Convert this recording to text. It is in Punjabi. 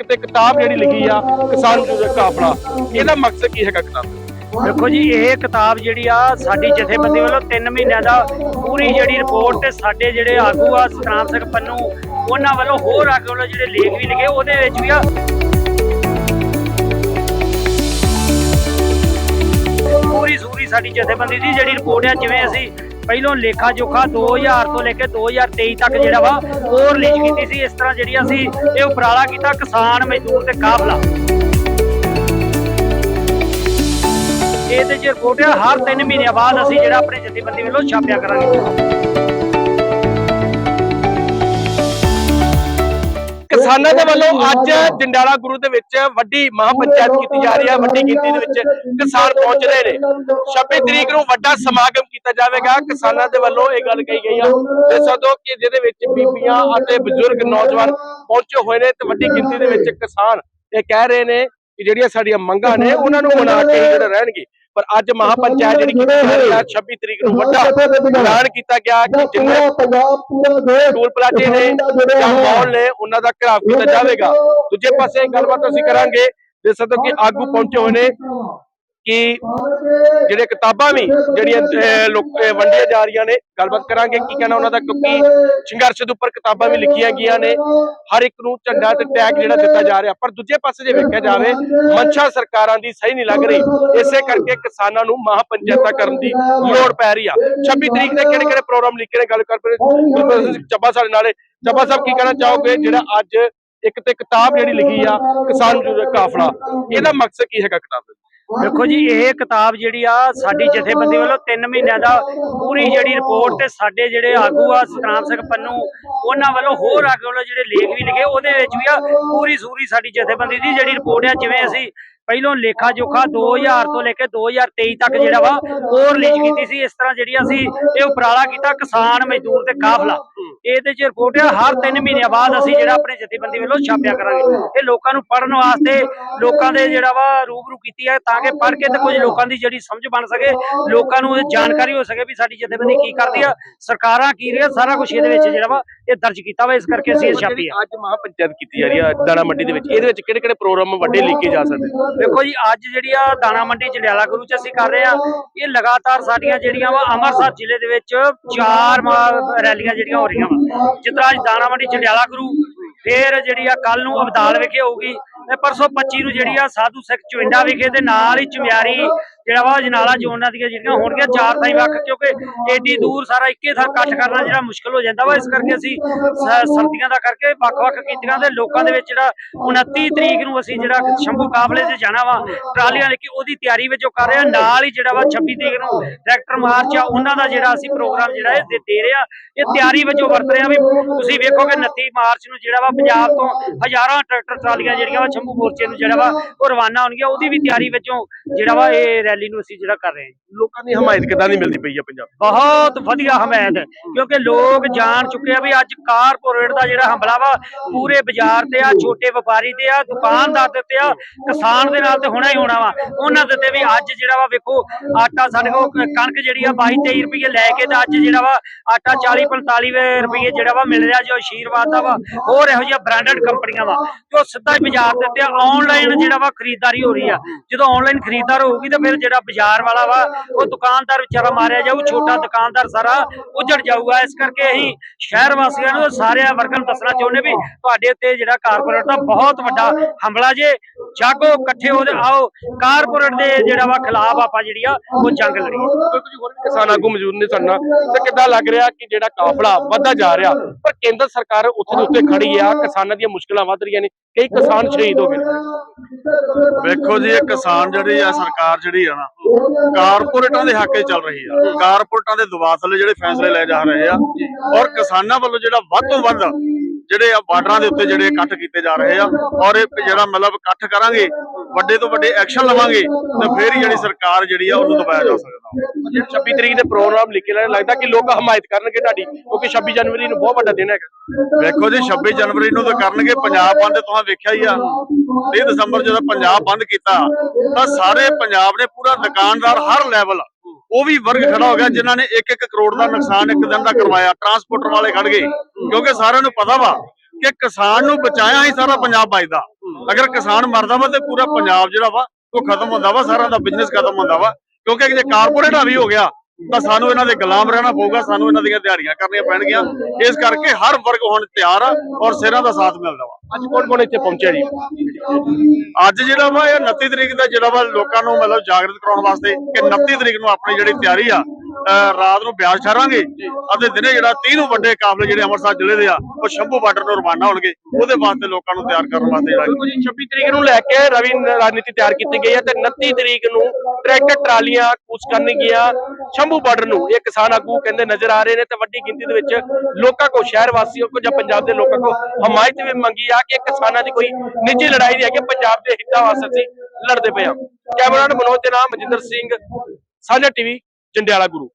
ਇੱਕ ਤੇ ਕਿਤਾਬ ਜਿਹੜੀ ਲਿਖੀ ਆ, ਕਿਸਾਨ ਜੂਝੇ ਕਾਫਲਾ। ਇਹਦਾ ਮਕਸਦ ਕੀ ਹੈਗਾ ਕਿਤਾਬ ਦੇਖੋ ਜੀ, ਇਹ ਕਿਤਾਬ ਜਿਹੜੀ ਆ, ਸਾਡੀ ਜਥੇਬੰਦੀ ਵੱਲੋਂ 3 ਮਹੀਨਿਆਂ ਦਾ ਪੂਰੀ ਜਿਹੜੀ ਰਿਪੋਰਟ ਤੇ ਸਾਡੇ ਜਿਹੜੇ ਆਗੂ ਆ ਸਤਨਾਮ ਸਿੰਘ ਪੰਨੂ, ਉਹਨਾਂ ਵੱਲੋਂ ਹੋਰ ਆਗੂ ਵੱਲੋਂ ਜਿਹੜੇ ਲੇਖ ਵੀ ਲਿਖੇ, ਉਹਦੇ ਵਿੱਚ ਵੀ ਆ। ਪੂਰੀ ਸੂਰੀ ਸਾਡੀ ਜਥੇਬੰਦੀ ਦੀ ਜਿਹੜੀ ਰਿਪੋਰਟ ਆ, ਜਿਵੇਂ ਅਸੀਂ ਪਹਿਲੋਂ ਲੇਖਾ ਜੋਖਾ 2000 ਤੋਂ ਲੈ ਕੇ 2023 ਤੱਕ ਜਿਹੜਾ ਵਾ ਉਹ ਰਿਲੀਜ਼ ਕੀਤੀ ਸੀ। ਇਸ ਤਰ੍ਹਾਂ ਜਿਹੜੀ ਅਸੀਂ ਇਹ ਉਪਰਾਲਾ ਕੀਤਾ ਕਿਸਾਨ ਮਜ਼ਦੂਰ ਤੇ ਕਾਫਲਾ। ਇਹਦੇ ਚ ਰਿਪੋਰਟ ਆ, ਹਰ 3 ਮਹੀਨਿਆਂ ਬਾਅਦ ਅਸੀਂ ਜਿਹੜਾ ਆਪਣੇ ਜਥੇਬੰਦੀ ਵੱਲੋਂ ਛਾਪਿਆ ਕਰਾਂਗੇ। ਕਿਸਾਨਾਂ ਦੇ ਵੱਲੋਂ ਅੱਜ ਜੰਡਾਲਾ ਗੁਰੂ ਦੇ ਵਿੱਚ ਵੱਡੀ ਮਹਾਪੰਚਾਇਤ ਕੀਤੀ ਜਾ ਰਹੀ ਹੈ ਵੱਡੀ ਗਿਣਤੀ ਦੇ ਵਿੱਚ ਕਿਸਾਨ ਪਹੁੰਚ ਰਹੇ ਨੇ। 26 ਤਰੀਕ ਨੂੰ ਵੱਡਾ ਸਮਾਗਮ ਕੀਤਾ ਜਾਵੇਗਾ। ਕਿਸਾਨਾਂ ਦੇ ਵੱਲੋਂ ਇਹ ਗੱਲ ਕਹੀ ਗਈ ਆ। ਤੇ ਸਦੋ ਕਿ ਜਿਹਦੇ ਵਿੱਚ ਬੀਬੀਆਂ ਅਤੇ ਬਜ਼ੁਰਗ ਨੌਜਵਾਨ ਪਹੁੰਚੇ ਹੋਏ ਨੇ ਤੇ ਵੱਡੀ ਗਿਣਤੀ ਦੇ ਵਿੱਚ ਕਿਸਾਨ ਇਹ ਕਹਿ ਰਹੇ ਨੇ ਕਿ ਜਿਹੜੀਆਂ ਸਾਡੀਆਂ ਮੰਗਾਂ ਨੇ ਉਹਨਾਂ ਨੂੰ ਮਨਾ ਕੇ ਜਿਹੜੇ ਰਹਿਣਗੇ। ਪਰ ਅੱਜ ਮਹਾਪੰਚਾਇਤ ਜਿਹੜੀ ਕੀਤੀ ਹੈ 26 ਤਰੀਕ ਨੂੰ ਵੱਡਾ ਐਲਾਨ ਕੀਤਾ ਗਿਆ ਕਿ ਜਿੰਨੇ ਟੂਲ ਪਲਾਜੇ ਨੇ ਜਾਂ ਮਾਲ ਨੇ ਉਹਨਾਂ ਦਾ ਘਰਾਵ ਕੀਤਾ ਜਾਵੇਗਾ। ਦੂਜੇ ਪਾਸੇ ਗੱਲਬਾਤ ਅਸੀਂ ਕਰਾਂਗੇ ਜੇ ਸਦੋ ਕਿ ਆਗੂ ਪਹੁੰਚੇ ਹੋਏ ਨੇ। ਕਿ ਜਿਹੜੇ ਕਿਤਾਬਾਂ ਵੀ ਜਿਹੜੀਆਂ ਲੋਕ ਵੰਡੀਆਂ ਜਾ ਰਹੀਆਂ ਨੇ, ਗੱਲਬਾਤ ਕਰਾਂਗੇ, ਕੀ ਕਹਿਣਾ ਉਹਨਾਂ ਦਾ, ਕਿਉਂਕਿ ਸੰਘਰਸ਼ ਦੇ ਉੱਪਰ ਕਿਤਾਬਾਂ ਵੀ ਲਿਖੀਆਂ ਗਈਆਂ ਨੇ, ਹਰ ਇੱਕ ਨੂੰ ਝੰਡਾ ਤੇ ਟੈਗ ਜਿਹੜਾ ਦਿੱਤਾ ਜਾ ਰਿਹਾ, ਪਰ ਦੂਜੇ ਪਾਸੇ ਜੇ ਵੇਖਿਆ ਜਾਵੇ ਮਨਸ਼ਾ ਸਰਕਾਰਾਂ ਦੀ ਸਹੀ ਨਹੀਂ ਲੱਗ ਰਹੀ, ਇਸੇ ਕਰਕੇ ਕਿਸਾਨਾਂ ਨੂੰ ਮਹਾਪੰਚਾਇਤਾਂ ਕਰਨ ਦੀ ਲੋੜ ਪੈ ਰਹੀ ਆ। 26 ਤਰੀਕ ਦੇ ਕਿਹੜੇ ਕਿਹੜੇ ਪ੍ਰੋਗਰਾਮ ਲਿਖੇ ਨੇ, ਗੱਲ ਕਰ ਚੱਬਾ ਸਾਡੇ ਨਾਲੇ ਚੱਬਾ ਸਾਹਿਬ, ਕੀ ਕਹਿਣਾ ਚਾਹੋਗੇ? ਜਿਹੜਾ ਅੱਜ ਇੱਕ ਤੇ ਕਿਤਾਬ ਜਿਹੜੀ ਲਿਖੀ ਆ, ਕਿਸਾਨ ਕਾਫਲਾ, ਇਹਦਾ ਮਕਸਦ ਕੀ ਹੈਗਾ ਕਿਤਾਬ ਦਾ ਦੇਖੋ ਜੀ, ਇਹ ਕਿਤਾਬ ਜਿਹੜੀ ਆ, ਸਾਡੀ ਜਥੇਬੰਦੀ ਵੱਲੋਂ 3 ਮਹੀਨਿਆਂ ਦਾ ਪੂਰੀ ਜਿਹੜੀ ਰਿਪੋਰਟ ਤੇ ਸਾਡੇ ਜਿਹੜੇ ਆਗੂ ਆ, ਸਤਨਾਮ ਸਿੰਘ ਪੰਨੂ, ਉਹਨਾਂ ਵੱਲੋਂ ਹੋਰ ਆਗੂ ਵੱਲੋਂ ਜਿਹੜੇ ਲੇਖ ਵੀ ਲਿਖੇ, ਉਹਦੇ ਵਿੱਚ ਵੀ ਆ ਪੂਰੀ ਸੂਰੀ ਸਾਡੀ ਜਥੇਬੰਦੀ ਦੀ ਜਿਹੜੀ ਰਿਪੋਰਟ ਆ, ਜਿਵੇਂ ਅਸੀਂ ਪਹਿਲੋਂ ਲੇਖਾ ਜੋਖਾ 2000 ਤੋਂ ਲੈ ਕੇ 2023 ਤੱਕ ਜਿਹੜਾ ਵਾ ਉਹ ਰਿਲੀਜ਼ ਕੀਤੀ ਸੀ ਇਸ ਤਰ੍ਹਾਂ ਜਿਹੜੀ ਅਸੀਂ ਇਹ ਉਪਰਾਲਾ ਕੀਤਾ ਕਿਸਾਨ ਮਜ਼ਦੂਰ ਤੇ ਕਾਫਲਾ। ਇਹਦੇ ਚ ਰਿਪੋਰਟ ਆ ਹਰ 3 ਮਹੀਨਿਆਂ ਬਾਅਦ ਅਸੀਂ ਜਿਹੜਾ ਆਪਣੇ ਜਥੇਬੰਦੀ ਵੱਲੋਂ ਛਾਪਿਆ ਕਰਾਂਗੇ। ਇਹ ਲੋਕਾਂ ਨੂੰ ਪੜਨ ਵਾਸਤੇ ਲੋਕਾਂ ਦੇ ਜਿਹੜਾ ਵਾ ਰੂਬਰੂ ਕੀਤੀ ਹੈ ਤਾਂ ਕਿ ਪੜ ਕੇ ਤੇ ਕੁਝ ਲੋਕਾਂ ਦੀ ਜਿਹੜੀ ਸਮਝ ਬਣ ਸਕੇ ਲੋਕਾਂ ਨੂੰ ਇਹ ਜਾਣਕਾਰੀ ਹੋ ਸਕੇ ਵੀ ਸਾਡੀ ਜਥੇਬੰਦੀ ਕੀ ਕਰਦੀ ਆ। ਸਰਕਾਰਾਂ ਕੀ ਰਹੀਆਂ ਸਾਰਾ ਕੁਝ ਇਹਦੇ ਵਿੱਚ ਜਿਹੜਾ ਵਾ ਇਹ ਦਰਜ ਕੀਤਾ ਵਾ ਇਸ ਕਰਕੇ ਅਸੀਂ ਇਹ ਛਾਪੀ ਆ। ਅੱਜ ਮਹਾਪੰਚਾਇਤ ਕੀਤੀ ਜਾ ਰਹੀ ਆ ਦਾਣਾ ਮੰਡੀ ਦੇ ਵਿੱਚ। ਇਹਦੇ ਵਿੱਚ ਕਿਹੜੇ ਕਿਹੜੇ ਪ੍ਰੋਗਰਾਮ ਵੱਡੇ ਲਿਖੇ ਜਾ ਸਕਦੇ? ਦੇਖੋ ਜੀ, ਅੱਜ ਜਿਹੜੀ ਆ ਦਾਣਾ ਮੰਡੀ ਜੰਡਿਆਲਾ ਗੁਰੂ ਚ ਅਸੀਂ ਕਰ ਰਹੇ ਆ ਇਹ ਲਗਾਤਾਰ ਸਾਡੀਆਂ ਜਿਹੜੀਆਂ ਵਾ ਅੰਮ੍ਰਿਤਸਰ ਜ਼ਿਲ੍ਹੇ ਦੇ ਵਿੱਚ ਚਾਰ ਰੈਲੀਆਂ ਜਿਹੜੀਆਂ ਹੋ ਰਹੀਆਂ ਵਾ। ਜਿਸ ਤਰ੍ਹਾਂ ਅੱਜ ਦਾਣਾ ਮੰਡੀ ਜੰਡਿਆਲਾ ਗੁਰੂ, ਫੇਰ ਜਿਹੜੀ ਆ ਕੱਲ ਨੂੰ ਅਬਦਾਲ ਵਿਖੇ ਹੋਊਗੀ। ਤੇ ਪਰਸੋਂ 25 ਨੂੰ ਜਿਹੜੀ ਆ ਸਾਧੂ ਸਿੱਖ ਚਵਿੰਡਾ ਵਿਖੇ ਤੇ ਨਾਲ ਹੀ ਚਮਿਆਰੀ ਜਿਹੜਾ ਵਾ, ਜਨਾਲਾ ਜੋਨਾਂ ਦੀਆਂ ਜਿਹੜੀਆਂ ਹੋਣਗੀਆਂ, ਚਾਰ ਥਾਈ ਵੱਖ, ਕਿਉਂਕਿ ਏਡੀ ਦੂਰ ਸਾਰਾ ਇੱਕੇ ਥਾਂ ਇਕੱਠ ਕਰਨਾ ਜਿਹੜਾ ਮੁਸ਼ਕਲ ਹੋ ਜਾਂਦਾ ਵਾ, ਇਸ ਕਰਕੇ ਅਸੀਂ ਸਰਦੀਆਂ ਦਾ ਕਰਕੇ ਵੱਖ-ਵੱਖ ਕੀਤੀਆਂ ਤੇ ਲੋਕਾਂ ਦੇ ਵਿੱਚ ਜਿਹੜਾ 29 ਤਰੀਕ ਨੂੰ ਅਸੀਂ ਜਿਹੜਾ ਸ਼ੰਭੂ ਕਾਫਲੇ 'ਚ ਜਾਣਾ ਵਾ, ਟਰਾਲੀਆਂ ਲੈ ਕੇ ਉਹਦੀ ਤਿਆਰੀ ਵਿੱਚੋਂ ਕਰ ਰਹੇ ਆ, ਨਾਲ ਹੀ ਜਿਹੜਾ ਵਾ 26 ਤਰੀਕ ਨੂੰ ਟਰੈਕਟਰ ਮਾਰਚ ਆ, ਉਹਨਾਂ ਦਾ ਜਿਹੜਾ ਅਸੀਂ ਪ੍ਰੋਗਰਾਮ ਜਿਹੜਾ ਇਹ ਦੇ- ਦੇ ਰਹੇ ਆ, ਇਹ ਤਿਆਰੀ ਵਿੱਚੋਂ ਵਰਤ ਰਹੇ ਆ ਵੀ ਤੁਸੀਂ ਵੇਖੋਗੇ 29 ਮਾਰਚ ਨੂੰ ਜਿਹੜਾ ਵਾ ਪੰਜਾਬ ਤੋਂ ਹਜ਼ਾਰਾਂ ਟਰੈਕਟਰ ਟਰਾਲੀਆਂ ਜਿਹੜੀਆਂ ਵਾ ਸ਼ੰਭੂ ਮੋਰਚੇ ਨੂੰ ਜਿਹੜਾ ਵਾ ਉਹ ਰਵਾਨਾ ਹੋਣਗੀਆਂ ਉਹਦੀ ਵੀ ਤਿਆਰੀ ਵਿੱਚੋਂ ਜਿਹੜਾ ਵਾ ਇਹ ਰੈਲੀ ਨੂੰ ਅਸੀਂ ਜਿਹੜਾ ਕਰ ਰਹੇ ਹਾਂ। ਲੋਕਾਂ ਦੀ ਹਮਾਇਤ ਕਿਦਾਂ ਦੀ ਮਿਲਦੀ ਪਈ ਆ ਪੰਜਾਬ ਬਹੁਤ ਵਧੀਆ ਹਮਾਇਤ ਕਿਉਂਕਿ ਲੋਕ ਜਾਣ ਚੁੱਕੇ ਆ ਵੀ ਅੱਜ ਕਾਰਪੋਰੇਟ ਦਾ ਜਿਹੜਾ ਹਮਲਾ ਵਾ ਪੂਰੇ ਬਾਜ਼ਾਰ ਤੇ ਆ ਛੋਟੇ ਵਪਾਰੀ ਤੇ ਆ ਦੁਕਾਨਦਾਰ ਦੇ ਉੱਤੇ ਆ ਕਿਸਾਨ ਦੇ ਨਾਲ ਤੇ ਹੋਣਾ ਹੀ ਹੋਣਾ ਵਾ। ਉਹਨਾਂ ਦੇ ਤੇ ਵੀ ਅੱਜ ਜਿਹੜਾ ਵਾ ਵੇਖੋ ਆਟਾ ਸਾਡੇ ਕੋਲ ਕਣਕ ਜਿਹੜੀ ਆ 22 23 ਰੁਪਏ ਲੈ ਕੇ ਤੇ ਅੱਜ ਜਿਹੜਾ ਵਾ ਆਟਾ 40 45 ਰੁਪਏ ਜਿਹੜਾ ਵਾ ਮਿਲ ਰਿਹਾ ਜੋ ਆਸ਼ੀਰਵਾਦ ਦਾ ਵਾ ਹੋਰ ਇਹੋ ਜਿਹੀਆਂ ਬ੍ਰਾਂਡਡ ਕੰਪਨੀਆਂ ਵਾ ਜੋ ਸਿੱਧਾ ਹੀ ਬਾਜ਼ਾਰ ਦੇ ਉੱਤੇ ਆਨਲਾਈਨ ਜਿਹੜਾ ਵਾ ਖਰੀਦਦਾਰੀ ਹੋ ਰਹੀ ਆ। ਜਦੋਂ ਆਨਲਾਈਨ ਖਰੀਦਦਾਰ ਹੋਊਗੀ ਤਾਂ ਫਿਰ ਜਿਹੜਾ ਬਾਜ਼ਾਰ ਵਾਲਾ ਵਾ, ਉਹ ਦੁਕਾਨਦਾਰ ਵਿਚਾਰਾ ਮਾਰਿਆ ਜਾਊ, ਛੋਟਾ ਦੁਕਾਨਦਾਰ ਸਾਰਾ ਉਜੜ ਜਾਊਗਾ। ਇਸ ਕਰਕੇ ਅਸੀਂ ਸ਼ਹਿਰ ਵਾਸੀਆਂ ਨੂੰ ਸਾਰਿਆਂ ਵਰਗਾਂ ਨੂੰ ਦੱਸਣਾ ਚਾਹੁੰਦੇ ਵੀ ਤੁਹਾਡੇ ਉੱਤੇ ਜਿਹੜਾ ਕਾਰਪੋਰੇਟ ਦਾ ਬਹੁਤ ਵੱਡਾ ਹਮਲਾ ਜੇ, ਜਾਗੋ ਇਕੱਠੇ ਹੋ ਆਓ। ਕਾਰਪੋਰੇਟ ਦੇ ਜਿਹੜਾ ਵਾ ਖਿਲਾਫ ਆਪਾਂ ਜਿਹੜੀ ਆ, ਉਹ ਜੰਗ ਲੜੀਏ ਕਿਸਾਨ ਆਗੂ ਮੌਜੂਦ ਨੇ ਸਾਡੇ ਨਾਲ? ਤੇ ਕਿੱਦਾਂ ਲੱਗ ਰਿਹਾ ਕਿ ਜਿਹੜਾ ਕਾਫਲਾ ਵੱਧਦਾ ਜਾ ਰਿਹਾ, ਪਰ ਕੇਂਦਰ ਸਰਕਾਰ ਉੱਥੇ ਦੇ ਉੱਤੇ ਖੜੀ ਆ, ਕਿਸਾਨਾਂ ਦੀਆਂ ਮੁਸ਼ਕਲਾਂ ਵੱਧ ਰਹੀਆਂ ਨੇ? ਕਈ ਕਿਸਾਨ ਸ਼ਹੀਦ ਹੋ ਗਏ ਵੇਖੋ ਜੀ, ਇਹ ਕਿਸਾਨ ਜਿਹੜੀ ਆ, ਸਰਕਾਰ ਜਿਹੜੀ ਆ ਨਾ, ਕਾਰਪੋਰੇਟਾਂ ਦੇ ਹੱਕੇ ਚੱਲ ਰਹੀ ਆ। ਕਾਰਪੋਰੇਟਾਂ ਦੇ ਦਬਾਅ ਜਿਹੜੇ ਫੈਸਲੇ ਲਏ ਜਾ ਰਹੇ ਆ ਔਰ ਕਿਸਾਨਾਂ ਵੱਲੋਂ ਜਿਹੜਾ ਵੱਧ ਤੋਂ ਵੱਧ ਜਿਹੜੇ ਆ ਬਾਰਡਰਾਂ ਦੇ ਉੱਤੇ ਜਿਹੜੇ ਇਕੱਠ ਕੀਤੇ ਜਾ ਰਹੇ ਆ ਔਰ ਇਹ ਜਿਹੜਾ ਮਤਲਬ ਇਕੱਠ ਕਰਾਂਗੇ ਵੱਡੇ ਤੋਂ ਵੱਡੇ ਐਕਸ਼ਨ ਲਵਾਂਗੇ ਤਾਂ ਫੇਰ ਹੀ ਜਿਹੜੀ ਸਰਕਾਰ ਜਿਹੜੀ ਆ ਉਹਨੂੰ ਦਬਾਇਆ ਜਾ ਸਕਦਾ। ਜਿਹੜੇ 26 ਤਰੀਕ ਦੇ ਪ੍ਰੋਗਰਾਮ ਲਿਖੇ ਲੈ ਲੱਗਦਾ ਕਿ ਲੋਕ ਹਮਾਇਤ ਕਰਨਗੇ ਤੁਹਾਡੀ ਕਿਉਂਕਿ 26 ਜਨਵਰੀ ਨੂੰ ਬਹੁਤ ਵੱਡਾ ਦਿਨ ਹੈਗਾ। ਵੇਖੋ ਜੀ 26 ਜਨਵਰੀ ਨੂੰ ਤਾਂ ਕਰਨਗੇ ਪੰਜਾਬ ਬੰਦ ਤੁਸੀਂ ਵੇਖਿਆ ਹੀ ਆ। 30 ਦਸੰਬਰ ਜਦੋਂ ਪੰਜਾਬ ਬੰਦ ਕੀਤਾ ਤਾਂ ਸਾਰੇ ਪੰਜਾਬ ਨੇ ਪੂਰਾ ਦੁਕਾਨਦਾਰ ਹਰ ਲੈਵਲ ਉਹ ਵੀ ਵਰਗ ਖੜਾ ਹੋ ਗਿਆ ਜਿਨ੍ਹਾਂ ਨੇ 1-1 ਕਰੋੜ ਦਾ ਨੁਕਸਾਨ ਇੱਕ ਦਿਨ ਦਾ ਕਰਵਾਇਆ। ਟਰਾਂਸਪੋਰਟਰ ਵਾਲੇ ਖੜ ਗਏ ਕਿਉਂਕਿ ਸਾਰਿਆਂ ਨੂੰ ਪਤਾ ਵਾ ਕਿ ਕਿਸਾਨ ਨੂੰ ਬਚਾਇਆ ਹੀ ਸਾਰਾ ਪੰਜਾਬ ਬਚਦਾ ਅਗਰ ਕਿਸਾਨ ਮਰਦਾ ਵਾ ਤੇ ਪੂਰਾ ਪੰਜਾਬ ਜਿਹੜਾ ਵਾ ਉਹ ਖਤਮ ਹੁੰਦਾ ਵਾ ਸਾਰਾ ਦਾ ਬਿਜ਼ਨਸ ਖਤਮ ਹੁੰਦਾ ਵਾ। ਕਿਉਂਕਿ ਜੇ ਕਾਰਪੋਰੇਟ ਹਾਵੀ ਹੋ ਗਿਆ ਤਾਂ ਸਾਨੂੰ ਇਹਨਾਂ ਦੇ ਗੁਲਾਮ ਰਹਿਣਾ ਪਊਗਾ ਸਾਨੂੰ ਇਹਨਾਂ ਦੀਆਂ ਦਿਹਾੜੀਆਂ ਕਰਨੀਆਂ ਪੈਣਗੀਆਂ। ਇਸ ਕਰਕੇ ਹਰ ਵਰਗ ਹੁਣ ਤਿਆਰ ਆ ਔਰ ਸਿਰਾਂ ਦਾ ਸਾਥ ਮਿਲਦਾ ਵਾ। ਅੱਜ ਕੌਣ ਕੌਣ ਇੱਥੇ ਪਹੁੰਚਿਆ ਜੀ? ਅੱਜ ਜਿਹੜਾ ਵਾ ਇਹ 29 ਤਰੀਕ ਦਾ ਜਿਹੜਾ ਵਾ ਲੋਕਾਂ ਨੂੰ ਮਤਲਬ ਜਾਗਰਤ ਕਰਾਉਣ ਵਾਸਤੇ ਕਿ 29 ਤਰੀਕ ਨੂੰ ਆਪਣੀ ਜਿਹੜੀ ਤਿਆਰੀ ਆ ਰਾਤ ਨੂੰ ਬਿਆਨ ਛਾਰਾਂਗੇ ਅਤੇ ਦਿਨੇ ਜਿਹੜਾ 30 ਨੂੰ ਵੱਡੇ ਕਾਫਲੇ ਜਿਹੜੇ ਅੰਮ੍ਰਿਤਸਰ ਜ਼ਿਲ੍ਹੇ ਦੇ ਆ ਉਹ ਸ਼ੰਭੂ ਬਾਰਡਰ ਨੂੰ ਰਵਾਨਾ ਹੋਣਗੇ। ਉਹਦੇ ਵਾਸਤੇ ਲੋਕਾਂ ਨੂੰ ਤਿਆਰ ਕਰਨ ਵਾਸਤੇ ਜਿਹੜਾ ਬਿਲਕੁਲ ਜੀ 26 ਤਰੀਕ ਨੂੰ ਲੈ ਕੇ ਰਵੀ ਰਾਜਨੀਤੀ ਤਿਆਰ ਕੀਤੀ ਗਈ ਹੈ ਤੇ 29 ਤਰੀਕ ਨੂੰ ਟਰੈਕਟਰ ਟਰਾਲੀਆਂ ਕੂਚ ਕਰਨਗੀਆਂ ਸ਼ੰਭੂ ਬਾਰਡਰ ਨੂੰ ਇਹ ਕਿਸਾਨ ਆਗੂ ਕਹਿੰਦੇ ਨਜ਼ਰ ਆ ਰਹੇ ਨੇ ਤੇ ਵੱਡੀ ਗਿਣਤੀ ਦੇ ਵਿੱਚ ਲੋਕਾਂ ਕੋ ਸ਼ਹਿਰ ਵਾਸੀਆਂ ਕੋ ਜਾਂ ਪੰਜਾਬ ਦੇ ਲੋਕਾਂ ਕੋ ਹਮਾਇਤ ਵੀ ਮੰਗੀ ਆ ਕਿ ਕਿਸਾਨਾਂ ਦੀ ਕੋਈ ਨਿੱਜੀ ਲੜਾਈ ਨਹੀਂ ਹੈ ਕਿ ਪੰਜਾਬ ਦੇ ਹਿੱਤਾਂ ਵਾਸਤੇ ਲੜਦੇ ਪਏ ਹਾਂ। ਕੈਮਰਾਮੈਨ ਮਨੋਜ ਦੇ ਨਾਮ ਮਨਜਿੰਦਰ ਸਿੰਘ ਸਾਂਝਾ ਟੀਵੀ ਚੰਡਿਆਲਾ ਗੁਰੂ